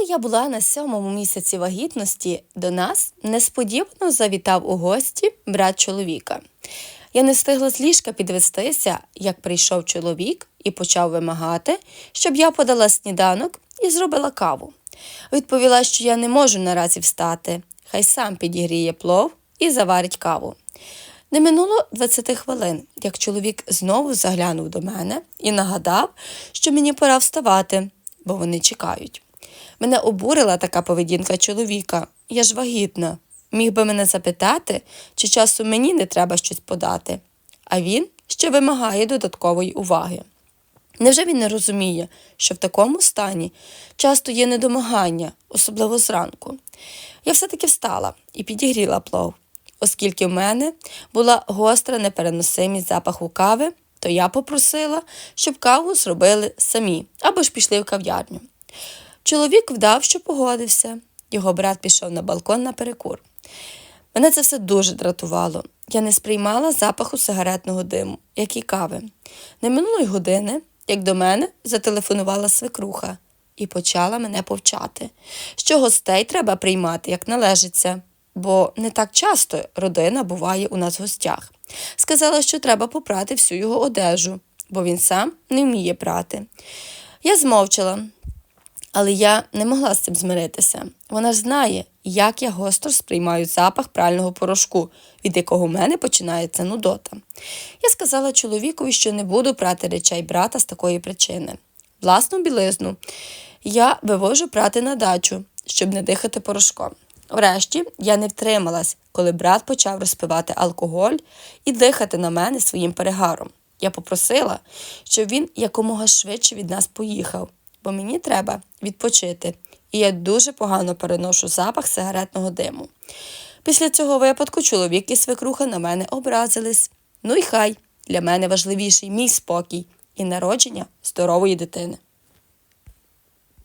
Коли я була на сьомому місяці вагітності, до нас несподівано завітав у гості брат чоловіка. Я не встигла з ліжка підвестися, як прийшов чоловік і почав вимагати, щоб я подала сніданок і зробила каву. Відповіла, що я не можу наразі встати, хай сам підігріє плов і заварить каву. Не минуло 20 хвилин, як чоловік знову заглянув до мене і нагадав, що мені пора вставати, бо вони чекають. Мене обурила така поведінка чоловіка. Я ж вагітна. Міг би мене запитати, чи часу мені не треба щось подати. А він ще вимагає додаткової уваги. Невже він не розуміє, що в такому стані часто є недомагання, особливо зранку? Я все-таки встала і підігріла плов. Оскільки в мене була гостра непереносимість запаху кави, то я попросила, щоб каву зробили самі або ж пішли в кав'ярню. Чоловік вдав, що погодився. Його брат пішов на балкон на перекур. Мене це все дуже дратувало. Я не сприймала запаху сигаретного диму, як і кави. Не минулої години, як до мене зателефонувала свекруха і почала мене повчати, що гостей треба приймати, як належиться, бо не так часто родина буває у нас в гостях. Сказала, що треба попрати всю його одежу, бо він сам не вміє прати. Я змовчала, але я не могла з цим змиритися. Вона ж знає, як я гостро сприймаю запах прального порошку, від якого в мене починається нудота. Я сказала чоловікові, що не буду прати речей брата з такої причини. Власну білизну я вивожу прати на дачу, щоб не дихати порошком. Врешті я не втрималась, коли брат почав розпивати алкоголь і дихати на мене своїм перегаром. Я попросила, щоб він якомога швидше від нас поїхав, бо мені треба відпочити, і я дуже погано переношу запах сигаретного диму. Після цього випадку чоловік і свекруха на мене образились. Ну й хай для мене важливіший мій спокій і народження здорової дитини.